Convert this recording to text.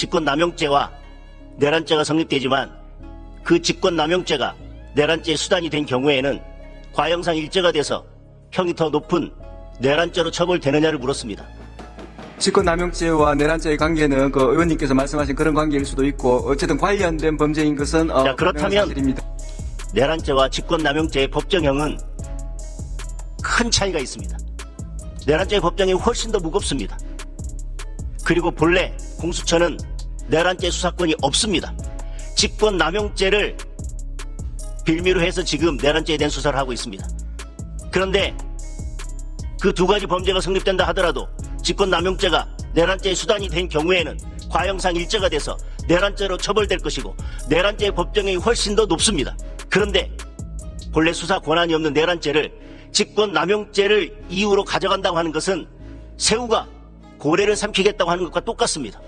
직권남용죄와 내란죄가 성립되지만 그 직권남용죄가 내란죄의 수단이 된 경우에는 과형상 일죄가 돼서 형이 더 높은 내란죄로 처벌되느냐를 물었습니다. 직권남용죄와 내란죄의 관계는 그 의원님께서 말씀하신 그런 관계일 수도 있고 어쨌든 관련된 범죄인 것은 어, 자, 그렇다면 사실입니다. 내란죄와 직권남용죄의 법정형은 큰 차이가 있습니다. 내란죄의 법정형이 훨씬 더 무겁습니다. 그리고 본래 공수처는 내란죄 수사권이 없습니다. 직권 남용죄를 빌미로 해서 지금 내란죄에 대한 수사를 하고 있습니다. 그런데 그 두 가지 범죄가 성립된다 하더라도 직권 남용죄가 내란죄의 수단이 된 경우에는 과형상 일죄가 돼서 내란죄로 처벌될 것이고 내란죄의 법정형이 훨씬 더 높습니다. 그런데 본래 수사 권한이 없는 내란죄를 직권 남용죄를 이유로 가져간다고 하는 것은 새우가 고래를 삼키겠다고 하는 것과 똑같습니다.